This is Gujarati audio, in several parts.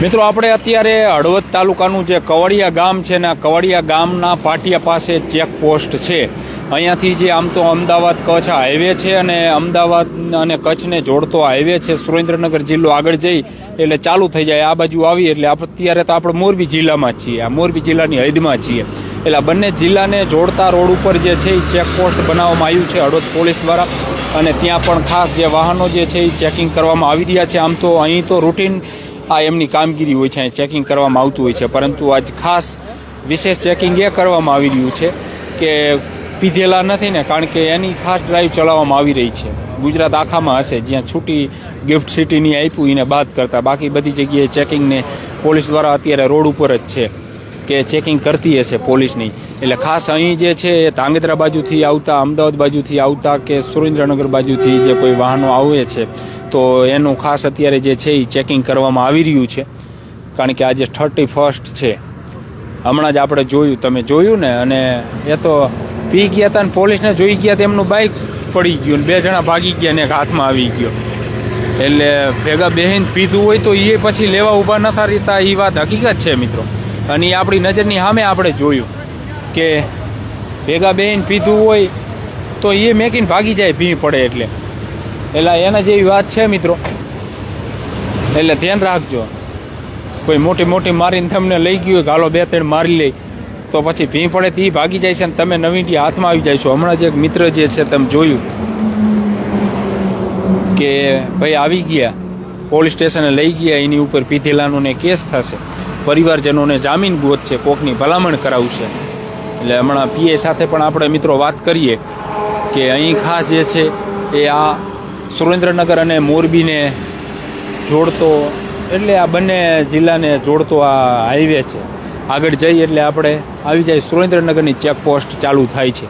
મિત્રો, આપણે અત્યારે હળવદ તાલુકાનું જે કવડિયા ગામ છે ને કવડિયા ગામના પાટિયા પાસે ચેકપોસ્ટ છે. અહીંયાથી જે આમ તો અમદાવાદ કચ્છ હાઈવે છે અને અમદાવાદ અને કચ્છને જોડતો હાઈવે છે, સુરેન્દ્રનગર જિલ્લો આગળ જઈ એટલે ચાલુ થઈ જાય, આ બાજુ આવી એટલે અત્યારે તો આપણે મોરબી જિલ્લામાં છીએ, આ મોરબી જિલ્લાની હદમાં છીએ. એટલે બંને જિલ્લાને જોડતા રોડ ઉપર જે છે એ ચેકપોસ્ટ બનાવવામાં આવ્યું છે હળવદ પોલીસ દ્વારા. અને ત્યાં પણ ખાસ જે વાહનો જે છે એ ચેકિંગ કરવામાં આવી રહ્યા છે. આમ તો અહીં તો રૂટીન આ એમની કામગીરી હોય છે ચેકિંગ કરવામાં આવતું હોય છે. પરંતુ આજ ખાસ વિશેષ ચેકિંગ એ કરવામાં આવી રહ્યું છે કે પીધેલા નથી ને, કારણ કે એની ખાસ ડ્રાઈવ ચલાવવામાં આવી રહી છે. ગુજરાત આખામાં હશે, જ્યાં છૂટી ગિફ્ટ સિટીની આપ્યું એને બાદ કરતા. બાકી બધી જગ્યાએ ચેકિંગને પોલીસ દ્વારા અત્યારે રોડ ઉપર જ છે. કે ચેકિંગ કરતી હશે પોલીસની. એટલે ખાસ અહીં જે છે એ ધાંગધ્રા બાજુથી આવતા, અમદાવાદ બાજુથી આવતા કે સુરેન્દ્રનગર બાજુથી જે કોઈ વાહનો આવે છે, તો એનું ખાસ અત્યારે જે છે એ ચેકિંગ કરવામાં આવી રહ્યું છે. કારણ કે આજે થર્ટી ફર્સ્ટ છે. હમણાં જ આપણે જોયું, તમે જોયું ને? અને એ તો પી ગયા હતા ને પોલીસને જોઈ ગયા તેમનું બાઇક પડી ગયું ને બે જણા ભાગી ગયા ને એક હાથમાં આવી ગયો. એટલે ભેગા બહેન પીધું હોય તો એ પછી લેવા ઊભા નતા રહેતા એ વાત હકીકત છે મિત્રો. અને એ આપણી નજરની સામે આપણે જોયું કે ભેગા બેહીને પીધું હોય તો એ મેકીને ભાગી જાય ભી પડે એટલે. એટલે એના જેવી વાત છે મિત્રો. એટલે ધ્યાન રાખજો. કોઈ મોટી મોટી મારીને તમને લઈ ગયું હોય હાલો બે ત્રણ મારી લે તો પછી ભી પડે તે ભાગી જાય છે અને તમે નવીનથી હાથમાં આવી જાય છો. હમણાં જ એક મિત્ર જે છે તમે જોયું કે ભાઈ આવી ગયા, પોલીસ સ્ટેશને લઈ ગયા, એની ઉપર પીધેલાનો ને કેસ થશે. પરિવારજનોને જામીન ગોત છે, કોકની ભલામણ કરાવશે એટલે હમણાં પીએ સાથે પણ આપણે મિત્રો વાત કરીએ કે અહીં ખાસ જે છે એ આ સુરેન્દ્રનગર અને મોરબીને જોડતો, એટલે આ બંને જિલ્લાને જોડતો આ હાઈવે છે. આગળ જઈ એટલે આપણે આવી જાય સુરેન્દ્રનગરની ચેકપોસ્ટ ચાલુ થાય છે.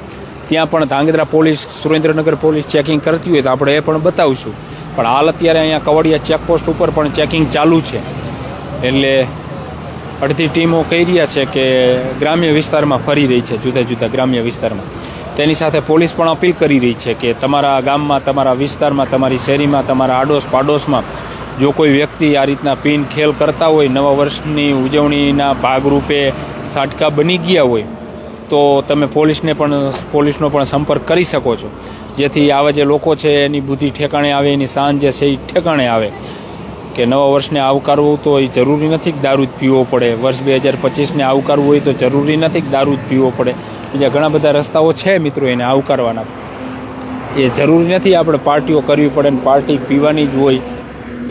ત્યાં પણ Dhrangadhra police, Surendranagar police checking કરતી હોય તો આપણે એ પણ બતાવશું. પણ હાલ અત્યારે અહીંયા કવડિયા ચેકપોસ્ટ ઉપર પણ ચેકિંગ ચાલુ છે. એટલે અડધી ટીમો કહી રહ્યા છે કે ગ્રામ્ય વિસ્તારમાં ફરી રહી છે, જુદા જુદા ગ્રામ્ય વિસ્તારમાં. તેની સાથે પોલીસ પણ અપીલ કરી રહી છે કે તમારા ગામમાં, તમારા વિસ્તારમાં, તમારી શેરીમાં, તમારા આડોશ પાડોશમાં જો કોઈ વ્યક્તિ આ રીતના પીન ખેલ કરતા હોય, નવા વર્ષની ઉજવણીના ભાગરૂપે સાટકા બની ગયા હોય, તો તમે પોલીસને પણ, પોલીસનો પણ સંપર્ક કરી શકો છો. જેથી આવા જે લોકો છે, એની બુદ્ધિ ઠેકાણે આવે, એની સાંજ જે છે એ ઠેકાણે આવે. કે નવા વર્ષને આવકારવું તો એ જરૂરી નથી કે દારૂ જ પીવો પડે. વર્ષ બે હજાર પચીસને આવકારવું હોય તો જરૂરી નથી કે દારૂ જ પીવો પડે. બીજા ઘણા બધા રસ્તાઓ છે મિત્રો એને આવકારવાના. એ જરૂરી નથી આપણે પાર્ટીઓ કરવી પડે ને પાર્ટી પીવાની જ હોય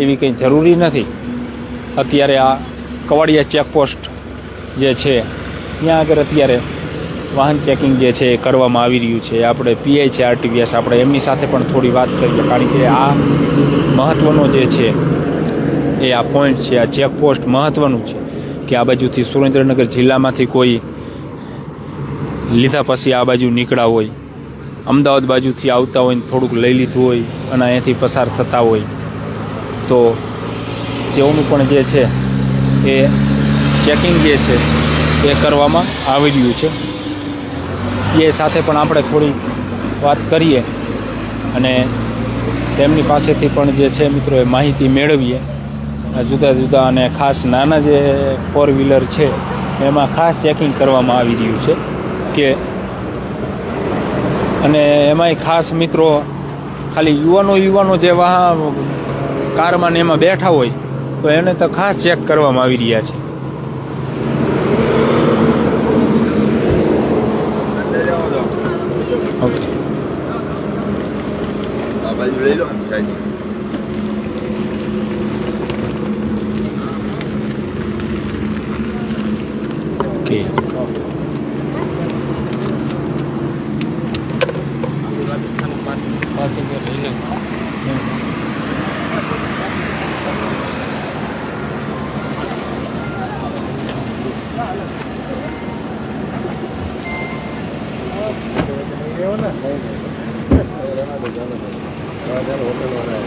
એવી કંઈ જરૂરી નથી. અત્યારે આ કવાડિયા ચેકપોસ્ટ જે છે, ત્યાં આગળ અત્યારે વાહન ચેકિંગ જે છે એ કરવામાં આવી રહ્યું છે. આપણે પીઆઈ છે આરટીવીએસ આપણે એમની સાથે પણ થોડી વાત કરીએ કારણ કે આ મહત્ત્વનો જે છે એ આ પોઈન્ટ છે, આ ચેકપોસ્ટ મહત્ત્વનું છે કે આ બાજુથી સુરેન્દ્રનગર જિલ્લામાંથી કોઈ લીધા પછી આ બાજુ નીકળ્યા હોય, અમદાવાદ બાજુથી આવતા હોય ને થોડુંક લઈ લીધું હોય અને અહીંયાથી પસાર થતા હોય. તો તેઓનું પણ જે છે એ ચેકિંગ જે છે એ કરવામાં આવી રહ્યું છે. એ સાથે પણ આપણે થોડી વાત કરીએ અને તેમની પાસેથી પણ જે છે મિત્રો એ માહિતી મેળવીએ. જુદા જુદા અને ખાસ નાના જે ફોર વ્હીલર છે, એમાં ખાસ ચેકિંગ કરવામાં આવી રહ્યું છે કે અને એમાંય ખાસ મિત્રો, ખાલી યુવાનો યુવાનો જે વાહ કારમાં ને એમાં બેઠા હોય, તો એને તો ખાસ ચેક કરવામાં આવી રહ્યા છે. Oke. Okay. ಹೋಟೆಲ್ ಹೋಟೆಲ್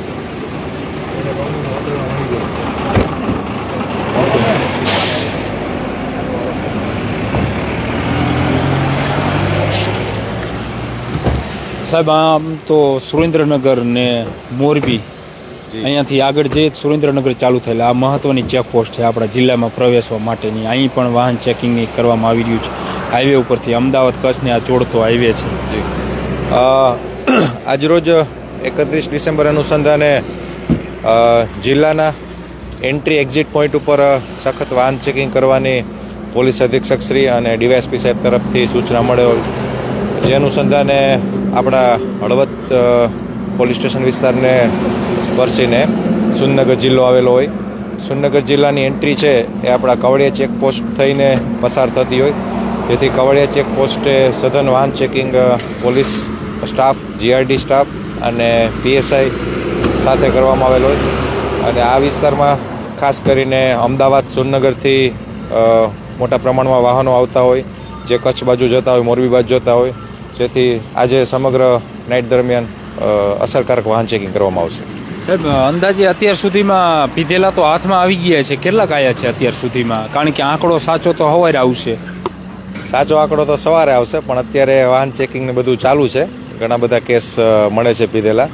સાહેબ આમ તો સુરેન્દ્રનગર ને મોરબી અહીંયાથી આગળ જઈએ સુરેન્દ્રનગર ચાલુ થયેલા. આ મહત્વની ચેકપોસ્ટ છે આપણા જિલ્લામાં પ્રવેશવા માટેની. અહીં પણ વાહન ચેકિંગની કરવામાં આવી રહ્યું છે. હાઈવે ઉપરથી અમદાવાદ કચ્છને આ જોડતો હાઈવે છે. જી. આજરોજ એકત્રીસ ડિસેમ્બર અનુસંધાને જિલ્લાના એન્ટ્રી એક્ઝિટ પોઈન્ટ ઉપર સખત વાહન ચેકિંગ કરવાની પોલીસ અધિક્ષક શ્રી અને ડીવાયએસપી સાહેબ તરફથી સૂચના મળેલ જે અનુસંધાને આપણા હળવદ પોલીસ સ્ટેશન વિસ્તારને સ્પર્શીને સુનગર જિલ્લો આવેલો હોય. સુનગર જિલ્લાની એન્ટ્રી છે એ આપણા કવડિયા ચેકપોસ્ટ થઈને પસાર થતી હોય. જેથી કવડિયા ચેકપોસ્ટે સઘન વાહન checking police staff, GRD staff અને પીએસઆઈ સાથે કરવામાં આવેલો હોય. અને આ વિસ્તારમાં ખાસ કરીને અમદાવાદ સુરનગરથી મોટા પ્રમાણમાં વાહનો આવતા હોય. જે કચ્છ બાજુ જતા હોય, મોરબી બાજુ જતા હોય. જેથી આજે સમગ્ર નાઇટ દરમિયાન અસરકારક વાહન ચેકિંગ કરવામાં આવશે. સાહેબ અંદાજે અત્યાર સુધીમાં પીધેલા તો હાથમાં આવી ગયા છે. કેટલાક આયા છે અત્યાર સુધીમાં? કારણ કે આંકડો સાચો તો હવારે આવશે. સાચો આંકડો તો સવારે આવશે પણ અત્યારે વાહન ચેકિંગ ને બધું ચાલુ છે. ઘણા બધા કેસ મળે છે પીધેલા.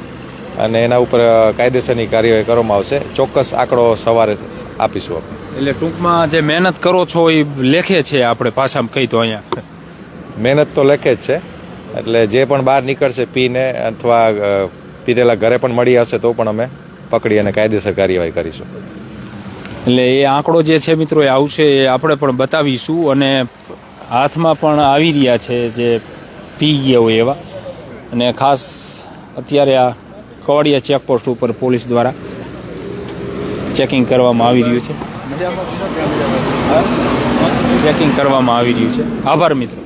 અને એના ઉપર કાયદેસરની કાર્યવાહી કરવામાં આવશે. ચોક્કસ આંકડો સવારે આપીશું આપણે. એટલે ટૂંકમાં જે મહેનત કરો છો એ લેખે છે આપણે પાછા કહી તો અહીંયા. મહેનત તો લખે જ છે. એટલે જે પણ બહાર નીકળશે પીને અથવા પીધેલા ઘરે પણ મળી આવશે તો પણ અમે પકડી અને કાયદેસર કાર્યવાહી કરીશું. એટલે એ આંકડો જે છે મિત્રો એ આવશે એ આપણે પણ બતાવીશું અને હાથમાં પણ આવી રહ્યા છે જે પી ગયા હોય એવા. અને ખાસ અત્યારે આ કવાડિયા ચેકપોસ્ટ ઉપર પોલીસ દ્વારા ચેકિંગ કરવામાં આવી રહ્યું છે. ચેકિંગ કરવામાં આવી રહ્યું છે. આભાર મિત્રો.